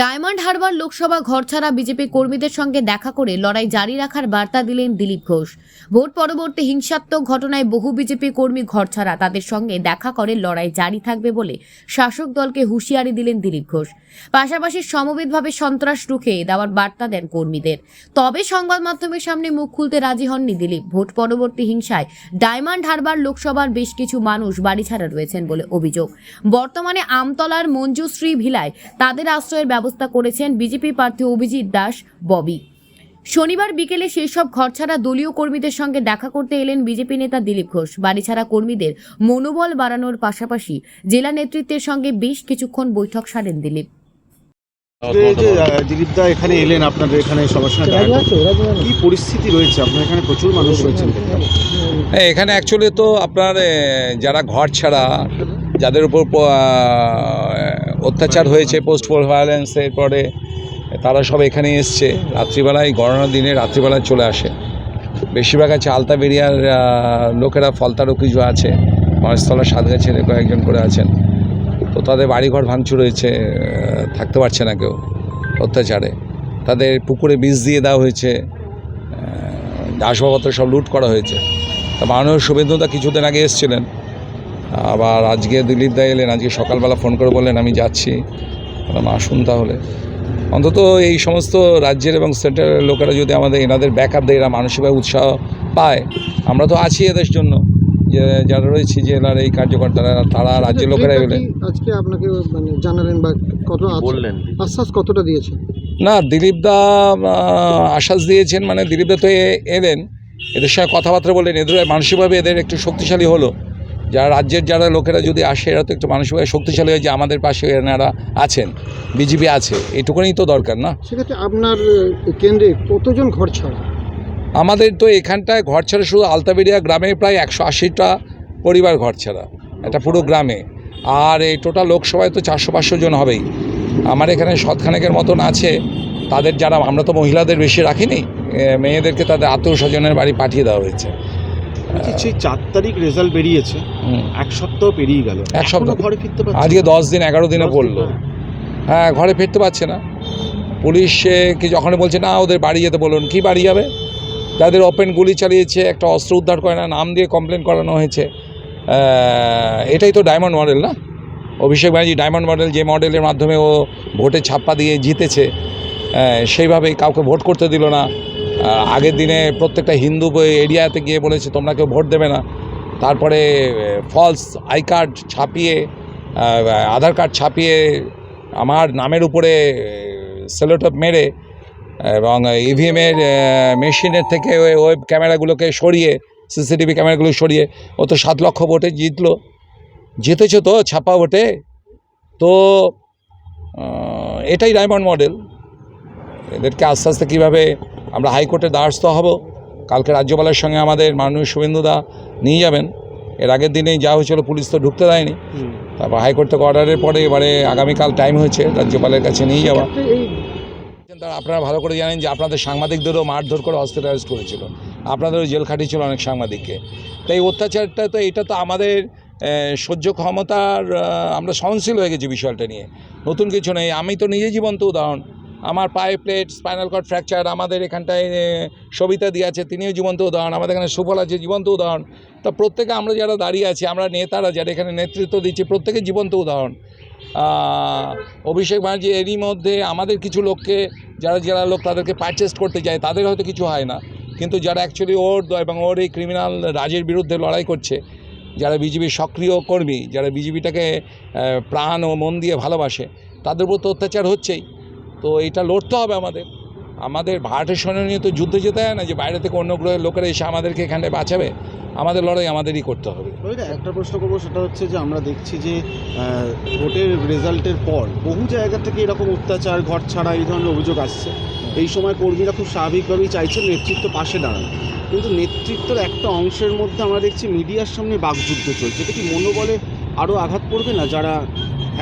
Diamond Harbour Lok Sabha ঘরছাড়া BJP কর্মীদের সঙ্গে দেখা করে লড়াই জারি রাখার বার্তা দিলেন দিলীপ ঘোষ। ভোট পরবর্তী হিংসাত্মক ঘটনায় বহু বিজেপি কর্মী ঘরছাড়া তাদের সঙ্গে দেখা করে লড়াই জারি থাকবে বলে শাসক দলকে হুঁশিয়ারি দিলেন দিলীপ ঘোষ। পাশাপাশি সমবেতভাবে সন্ত্রাস রুখে দেওয়ার বার্তা দেন কর্মীদের। তবে সংবাদ মাধ্যমের সামনে মুখ খুলতে রাজি হননি দিলীপ। ভোট পরবর্তী হিংসায় ডায়মন্ড হারবার লোকসভার বেশ কিছু মানুষ বাড়ি ছাড়া রয়েছেন বলে অভিযোগ। বর্তমানে আমতলার মঞ্জুশ্রী ভিলায় তাদের আশ্রয়ের ব্যবস্থা করেছেন বিজেপি প্রার্থী অভিজিৎ দাস ববি। শনিবার বিকেলে সেই সব ঘরছাড়া দলীয় কর্মীদের সঙ্গে দেখা করতে এলেন বিজেপি নেতা দিলীপ ঘোষ। বাড়িছাড়া কর্মীদের মনোবল বাড়ানোর পাশাপাশি জেলা নেতৃত্বের সঙ্গে বেশ কিছুক্ষণ বৈঠক সারেন দিলীপ। এখানে এলেন আপনাদের এখানে সবার সঙ্গে কি পরিস্থিতি রয়েছে? আপনার এখানে প্রচুর মানুষ রয়েছেন হ্যাঁ, এখানে অ্যাকচুয়ালি তো আপনার যারা ঘর ছাড়া যাদের উপর আহ, অত্যাচার হয়েছে পোস্ট পোল ভায়োলেন্স এরপরে তারা সব এখানে এসছে। রাত্রিবেলায় গণনার দিনে রাত্রিবেলায় চলে আসে। বেশিরভাগ আছে আলতাবেরিয়ার আহ, লোকেরা ফলতারও কিছু আছে মহেশতলা সাতগাছের কয়েকজন করে আছেন। তো তাদের বাড়িঘর ভাঙচুর হয়েছে থাকতে পারছে না কেউ অত্যাচারে। তাদের পুকুরে বীজ দিয়ে দেওয়া হয়েছে আসবাবপত্র সব লুট করা হয়েছে। তা মাননীয় শুভেন্দুদা কিছুদিন আগে এসেছিলেন। আবার আজকে দিলীপ দা এলেন আজকে সকালবেলা ফোন করে বললেন আমি যাচ্ছি। বললাম আসুন তাহলে। অন্তত এই সমস্ত রাজ্যের এবং সেন্ট্রালের লোকেরা যদি আমাদের এনাদের ব্যাকআপ দেয় এরা মানসিকভাবে উৎসাহ পায়। আমরা তো আছি এদের জন্য। যে যারা রয়েছে জেলার এই কার্যকর্তারা তারা রাজ্যের লোকেরা এলেন আজকে আপনাকে মানে জানালেন বা কত বললেন। আশ্বাস কতটা দিয়েছেন? না দিলীপ দা আশ্বাস দিয়েছেন মানে দিলীপ দা তো এ- এলেন। এদের সঙ্গে কথাবার্তা বললেন। এদের মানসিকভাবে এদের একটু শক্তিশালী হলো। যারা রাজ্যের যারা লোকেরা যদি আসে এরা তো একটু মানসিকভাবে শক্তিশালী হয়ে যে আমাদের পাশে এনারা আছেন বিজেপি আছে এইটুকুনি তো দরকার না? সেক্ষেত্রে আপনার কেন্দ্রে কতজন ঘর ছাড়া? আমাদের তো এখানটায় ঘর ছাড়া শুধু আলতাবেরিয়া গ্রামে প্রায় একশো আশিটা পরিবার ঘর ছাড়া এটা পুরো গ্রামে। আর এই টোটাল লোকসভায় তো চারশো পাঁচশো জন হবেই। আমার এখানে সৎখানেকের মতন আছে তাদের যারা আমরা তো মহিলাদের বেশি রাখিনি মেয়েদেরকে তাদের আত্মীয় স্বজনের বাড়ি পাঠিয়ে দেওয়া হয়েছে। সেই চার তারিখ রেজাল্ট বেরিয়েছে। এক সপ্তাহ পেরিয়ে গেল। এক সপ্তাহ। ঘরে ফিরতে পারছে আজকে দশ দিন এগারো দিনে পড়ল হ্যাঁ। ঘরে ফিরতে পারছে না। যখন বলছে না ওদের বাড়ি যেতে বলুন। কি বাড়ি যাবে? তাদের ওপেন গুলি চালিয়েছে একটা অস্ত্র উদ্ধার করে না নাম দিয়ে কমপ্লেন করানো হয়েছে। এটাই তো ডায়মন্ড মডেল না? অভিষেক ব্যানার্জি ডায়মন্ড মডেল যে মডেলের মাধ্যমে ও ভোটে ছাপ্পা দিয়ে জিতেছে সেইভাবেই কাউকে ভোট করতে দিল না। আগের দিনে প্রত্যেকটা হিন্দু এরিয়াতে গিয়ে বলেছে, তোমরা কেউ ভোট দেবে না। তারপরে ফলস আই কার্ড ছাপিয়ে আধার কার্ড ছাপিয়ে আমার নামের উপরে সেলোটপ মেরে, এবং ইভিএমের মেশিনের থেকে ওয়েব ক্যামেরাগুলোকে সরিয়ে সিসিটিভি ক্যামেরাগুলো সরিয়ে, ও তো সাত লক্ষ ভোটে জিতলো। জিতেছো তো ছাপা ভোটে। তো এটাই ডায়মন্ড মডেল এদেরকে আস্তে আস্তে কীভাবে আমরা হাইকোর্টের দ্বারস্থ হব। কালকে রাজ্যপালের সঙ্গে আমাদের মাননীয় শুভেন্দুদা নিয়ে যাবেন। এর আগের দিনেই যা হয়েছিল পুলিশ তো ঢুকতে দেয়নি। তারপর হাইকোর্ট থেকে অর্ডারের পরে এবারে আগামীকাল টাইম হয়েছে রাজ্যপালের কাছে নিয়ে যাওয়া। তারা আপনারা ভালো করে জানেন যে আপনাদের সাংবাদিকদেরও মারধর করে হসপিটালাইজ করেছিল। আপনাদেরও জেল খাটিয়েছিল অনেক সাংবাদিককে। তাই অত্যাচারটা তো এটা তো আমাদের সহ্য ক্ষমতার আমরা সহনশীল হয়ে গেছি বিষয়টা নিয়ে। নতুন কিছু নেই। আমি তো নিজে জীবন্ত উদাহরণ। আমার পায়ে প্লেট স্পাইনাল কর্ড ফ্র্যাকচার আমাদের এখানটায় সবিতা দিয়ে আছে, তিনিও জীবন্ত উদাহরণ, আমাদের এখানে সুফল আছে, জীবন্ত উদাহরণ। তা প্রত্যেকে আমরা যারা দাঁড়িয়ে আছি, আমরা নেতারা যারা এখানে নেতৃত্ব দিচ্ছি, প্রত্যেকে জীবন্ত উদাহরণ। অভিষেক ব্যানার্জি এরই মধ্যে আমাদের কিছু লোককে, যারা যারা লোক তাদেরকে পারচেস করতে যায়, তাদের হয়তো কিছু হয় না। কিন্তু যারা অ্যাকচুয়ালি ওর এবং ওর এই ক্রিমিনাল রাজের বিরুদ্ধে লড়াই করছে, যারা বিজেপির সক্রিয় কর্মী, যারা বিজেপিটাকে প্রাণ ও মন দিয়ে ভালোবাসে, তাদের উপর তো অত্যাচার হচ্ছেই। তো এটা লড়তে হবে আমাদের। আমাদের ভারতের সৈন্য নিয়ে তো যুদ্ধে যেতে হয় না যে বাইরে থেকে অন্য গ্রহের লোকেরা এসে আমাদেরকে এখানে বাঁচাবে। আমাদের লড়াই আমাদেরই করতে হবে। একটা প্রশ্ন করব, সেটা হচ্ছে যে আমরা দেখছি যে ভোটের রেজাল্টের পর বহু জায়গা থেকে এরকম অত্যাচার, ঘর ছাড়া এই ধরনের অভিযোগ আসছে। এই সময় কর্মীরা খুব স্বাভাবিকভাবেই চাইছেন নেতৃত্ব পাশে দাঁড়ান। কিন্তু নেতৃত্বের একটা অংশের মধ্যে আমরা দেখছি মিডিয়ার সামনে বাকযুদ্ধ চলছে। এটা কি মনোবলে আরও আঘাত পড়বে না যারা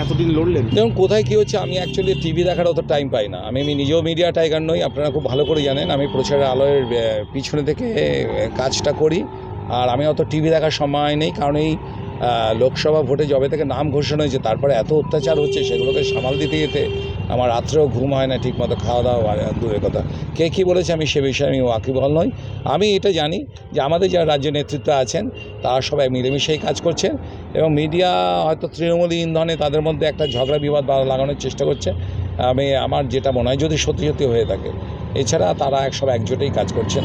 এতদিন লড়লেন। দেখুন, কোথায় কী হচ্ছে, আমি অ্যাকচুয়ালি টিভি দেখার অত টাইম পাই না। আমি আমি নিজেও মিডিয়া টাইগার নই, আপনারা খুব ভালো করে জানেন। আমি প্রচারের আলোয়ের পিছনে থেকে কাজটা করি। আর আমি অত টিভি দেখার সময় নেই, কারণ এই লোকসভা ভোটে জবে থেকে নাম ঘোষণা হয়েছে, তারপরে এত অত্যাচার হচ্ছে, সেগুলোকে সামাল দিতে যেতে আমার রাত্রেও ঘুম হয় না, ঠিকমতো খাওয়া দাওয়া দূরের কথা। কে কী বলেছে আমি সে বিষয়ে আমি ওয়াকিবহল নই। আমি এটা জানি যে আমাদের যারা রাজ্য নেতৃত্ব আছেন, তারা সবাই মিলেমিশেই কাজ করছেন এবং মিডিয়া হয়তো তৃণমূলী ইন্ধনে তাদের মধ্যে একটা ঝগড়া বিবাদ বা লাগানোর চেষ্টা করছে। আমি, আমার যেটা মনে হয় যদি সত্যি সত্যি হয়ে থাকে। এছাড়া তারা সব একজোটেই কাজ করছেন।